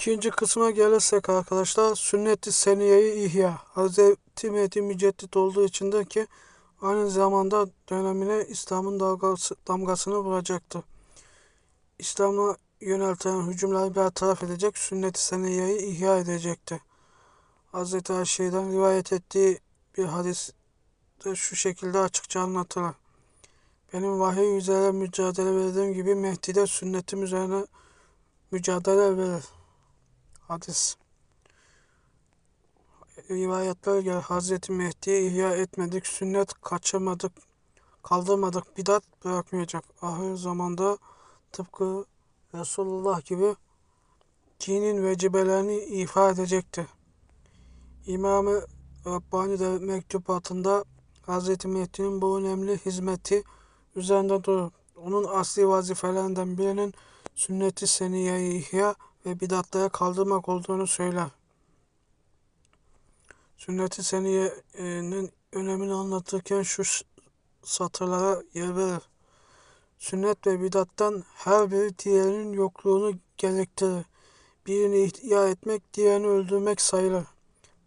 İkinci kısma gelirsek arkadaşlar sünnet-i seniyeyi ihya. Hz. Mehdi müceddit olduğu için de ki aynı zamanda dönemine İslam'ın dalgası, damgasını vuracaktı. İslam'a yönelten hücumları bertaraf edecek, sünnet-i seniyeyi ihya edecekti. Hz. Ayşe'den rivayet ettiği bir hadis de şu şekilde açıkça anlatılır. Benim vahiy üzere mücadele verdiğim gibi Mehdi de sünnetim üzerine mücadele verir. Hadis. Rivayetler göre Hazreti Mehdi'yi ihya etmedik, sünnet kaçırmadık, kaldırmadık, bidat bırakmayacak. Ahir zamanda tıpkı Resulullah gibi dinin vecibelerini ifa edecektir. İmam-ı Rabbani de mektubatında Hz. Mehdi'nin bu önemli hizmeti üzerinde durur. Onun asli vazifelerinden birinin sünnet-i seniyeyi ihya ve bidatları kaldırmak olduğunu söyler. Sünnet-i seniyenin önemini anlatırken şu satırlara yer verir. Sünnet ve bidattan her biri diğerinin yokluğunu gerektirir. Birini ihya etmek, diğerini öldürmek sayılır.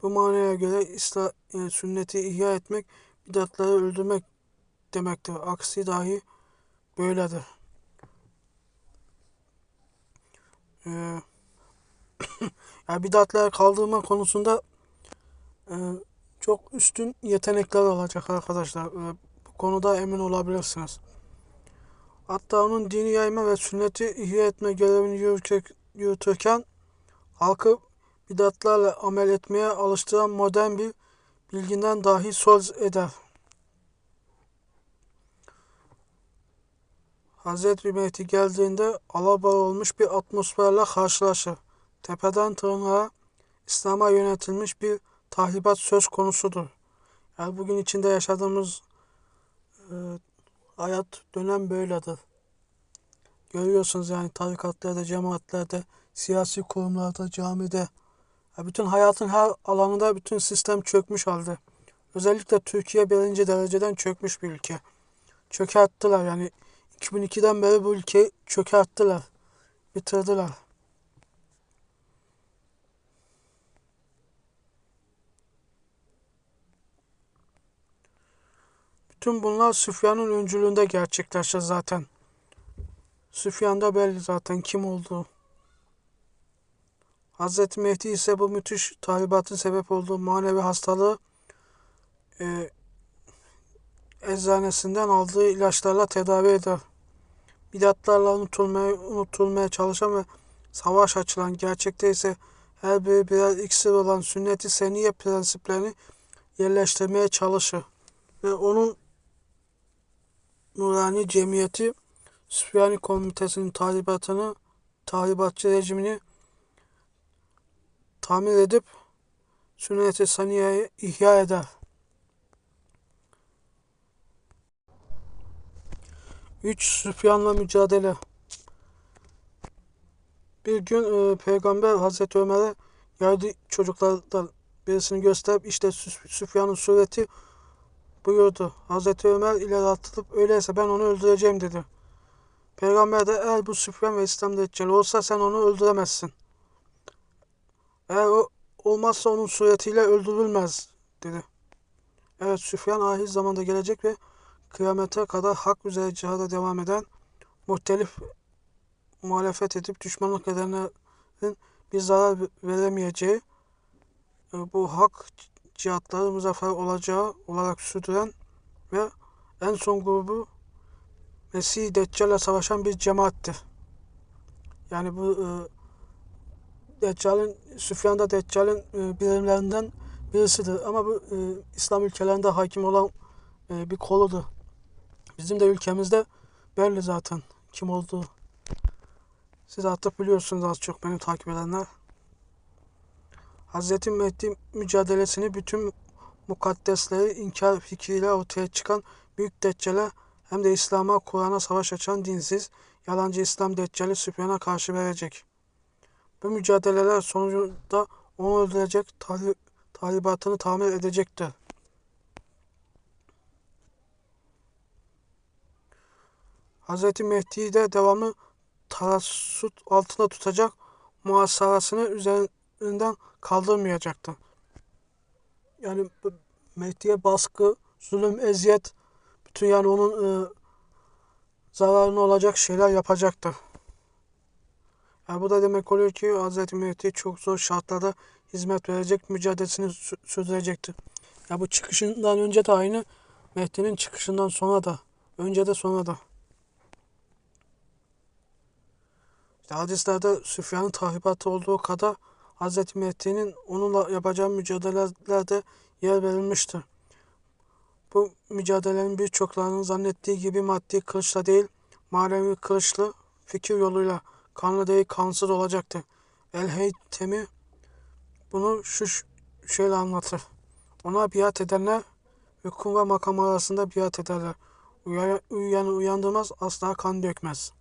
Bu manaya göre İslam, yani sünneti ihya etmek, bidatları öldürmek demektir. Aksi dahi böyledir. Ee, yani bidatları kaldırma konusunda e, çok üstün yetenekler olacak arkadaşlar. E, bu konuda emin olabilirsiniz. Hatta onun dini yayma ve sünneti ihya etme görevini yürütürken halkı bidatlarla amel etmeye alıştıran modern bir bilginden dahi söz eder. Hazreti Mehdi geldiğinde alabor olmuş bir atmosferle karşılaşır. Tepeden tırnağa İslam'a yönetilmiş bir tahribat söz konusudur. Yani bugün içinde yaşadığımız e, hayat dönem böyledir. Görüyorsunuz yani tarikatlarda, cemaatlerde, siyasi kurumlarda, camide, ya bütün hayatın her alanında bütün sistem çökmüş halde. Özellikle Türkiye birinci dereceden çökmüş bir ülke. Çökerttiler yani 2002'den beri bu ülkeyi çökerttiler. Bitirdiler. Bütün bunlar Süfyan'ın öncülüğünde gerçekleşir zaten. Süfyan da belli zaten kim olduğu. Hazreti Mehdi ise bu müthiş tahribatın sebep olduğu manevi hastalığı e, eczanesinden aldığı ilaçlarla tedavi eder. Bidatlarla unutulmaya, unutulmaya çalışan ve savaş açılan gerçekte ise her biri birer iksir olan sünnet-i seniye prensiplerini yerleştirmeye çalışır. Ve onun Nurani Cemiyeti Süfyani Komitesi'nin tahribatını, tahribatçı rejimini tamir edip sünnet-i ihya eder. 3. Süfyan'la mücadele Bir gün e, Peygamber Hazreti Ömer'e geldi çocuklardan birisini gösterip işte Süfyan'ın sureti buyurdu. Hazreti Ömer ileri atılıp öyleyse ben onu öldüreceğim dedi. Peygamber de eğer bu Süfyan ve İslam Deccal olsa sen onu öldüremezsin. Eğer o olmazsa onun suretiyle öldürülmez dedi. Evet Süfyan ahir zamanda gelecek ve kıyamete kadar hak üzere cihada devam eden muhtelif muhalefet edip düşmanlık edenlerin bir zarar veremeyeceği e, bu hak cihatları muzaffer olacağı olarak sürdüren ve en son grubu Mesih Deccal'le savaşan bir cemaattir. Yani bu e, Deccal'in, Süfyan da Deccal'in e, birimlerinden birisidir. Ama bu e, İslam ülkelerinde hakim olan e, bir koludur. Bizim de ülkemizde belli zaten kim olduğu. Siz artık biliyorsunuz az çok beni takip edenler. Hz. Mehdi mücadelesini bütün mukaddesleri inkar fikriyle ortaya çıkan büyük deccale hem de İslam'a, Kur'an'a savaş açan dinsiz, yalancı İslam deccali Süfyan'a karşı verecek. Bu mücadeleler sonucunda onu öldürecek, talibatını tamir edecektir. Hz. Mehdi'yi de devamlı tarassut altında tutacak, muhasarasını üzerinden kaldırmayacaktı. Yani Mehdi'ye baskı, zulüm, eziyet, bütün yani onun e, zararına olacak şeyler yapacaktı. Yani bu da demek oluyor ki Hz. Mehdi çok zor şartlarda hizmet verecek, mücadelesini sürdürecekti. Ya bu çıkışından önce de aynı, Mehdi'nin çıkışından sonra da, önce de sonra da. İşte hadislerde Süfyan'ın tahribatı olduğu kadar Hz. Mehdi'nin onunla yapacağı mücadelelerde yer verilmiştir. Bu mücadelenin birçoklarının zannettiği gibi maddi kılıçla değil, manevi kılıçlı fikir yoluyla kanlı değil kansız olacaktı. El-Heytemi bunu şu şöyle anlatır. Ona biat edenler hüküm ve makam arasında biat ederler. Uyuyanı uyandırmaz, asla kan dökmez.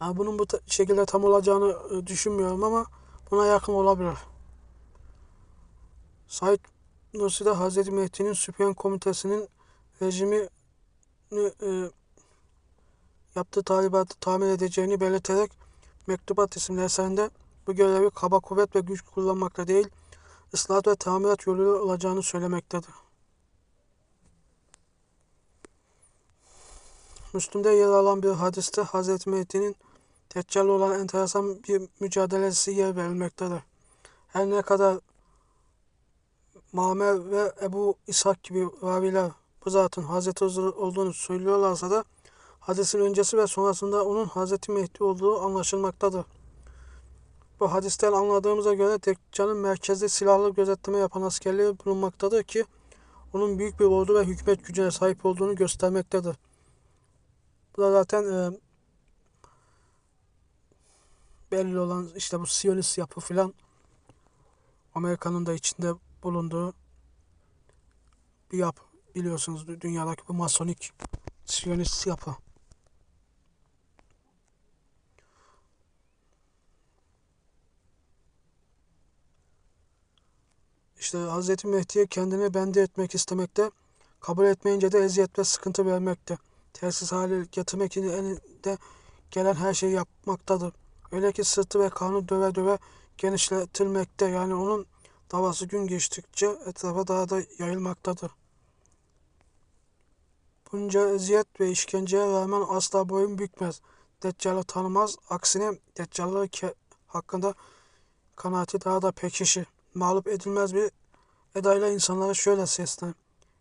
Yani bunun bu şekilde tam olacağını e, düşünmüyorum ama buna yakın olabilir. Said Nursi de Hz. Mehdi'nin Süfyan Komitesi'nin rejimi e, yaptığı talibatı tamir edeceğini belirterek Mektubat isimli eserinde bu görevi kaba kuvvet ve güç kullanmakla değil, ıslah ve tamirat yoluyla olacağını söylemektedir. Müslüm'de yer alan bir hadiste Hz. Mehdi'nin Deccal olan enteresan bir mücadelesi yer verilmektedir. Her ne kadar Mamer ve Ebu İshak gibi raviler bu zatın Hazreti Hızır olduğunu söylüyorlarsa da hadisin öncesi ve sonrasında onun Hazreti Mehdi olduğu anlaşılmaktadır. Bu hadisten anladığımıza göre Deccal'ın merkezde silahlı gözetleme yapan askerleri bulunmaktadır ki onun büyük bir ordu ve hükümet gücüne sahip olduğunu göstermektedir. Bu da zaten e, belli olan işte bu Siyonist yapı filan Amerika'nın da içinde bulunduğu bir yapı. Biliyorsunuz dünyadaki bu masonik Siyonist yapı. İşte Hz. Mehdi'ye kendini bende etmek istemekte, kabul etmeyince de eziyet ve sıkıntı vermekte. Tersiz hale getirmek için elinde gelen her şeyi yapmaktadır. Öyle ki sırtı ve karnı döve döve genişletilmekte. Yani onun davası gün geçtikçe etrafa daha da yayılmaktadır. Bunca eziyet ve işkenceye rağmen asla boyun bükmez. Deccal'ı tanımaz. Aksine Deccal'ı hakkında kanaati daha da pekişir. Mağlup edilmez bir edayla insanlara şöyle seslen.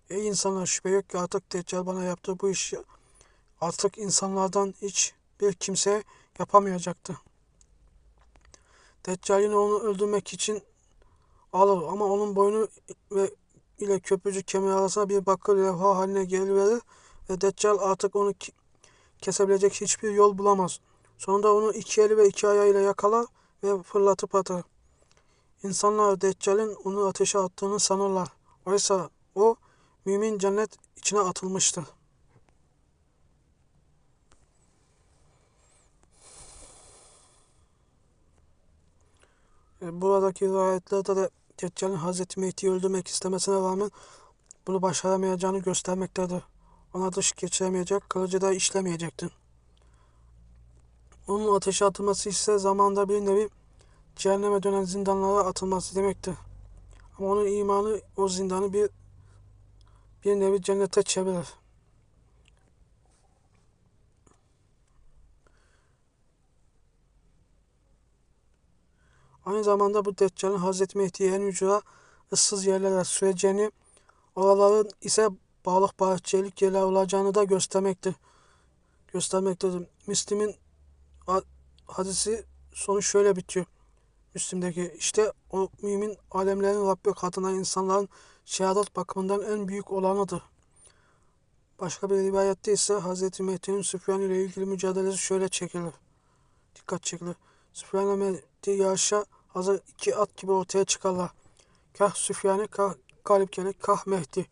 Ey insanlar şüphe yok ki artık Deccal bana yaptığı bu işi artık insanlardan hiç bir kimseye yapamayacaktı. Deccal yine onu öldürmek için alır ama onun boynu ve ile köprücük kemiği arasında bir bakır levha haline geliverir ve Deccal artık onu kesebilecek hiçbir yol bulamaz. Sonunda onu iki eli ve iki ayağıyla yakalar ve fırlatıp atar. İnsanlar Deccal'in onu ateşe attığını sanırlar. Oysa o mümin cennet içine atılmıştır. Buradaki rivayetlerde de Deccal'in Hazreti Mehdi'yi öldürmek istemesine rağmen bunu başaramayacağını göstermektedir. Ona dış geçiremeyecek, kılıcı da işlemeyecektir. Onun ateşe atılması ise zamanda bir nevi cehenneme dönen zindanlara atılması demektir. Ama onun imanı o zindanı bir bir nevi cennete çevirir. Aynı zamanda bu Deccal'ın Hazreti Mehdi'ye en ücra ıssız yerlere süreceğini, oraların ise balık bahçelik yerler olacağını da göstermektir. Göstermektedir. Müslim'in hadisi sonu şöyle bitiyor. Müslim'deki işte o mümin alemlerin Rabbi katına insanların şehadet bakımından en büyük olanıdır. Başka bir rivayette ise Hz. Mehdi'nin Süfyan ile ilgili mücadelesi şöyle çekilir. Dikkat çekilir. Süfyan ile Mehdi yarışa hazır iki at gibi ortaya çıkarlar. Kah Süfyan'ı, kah galip gelir, kah Mehdi.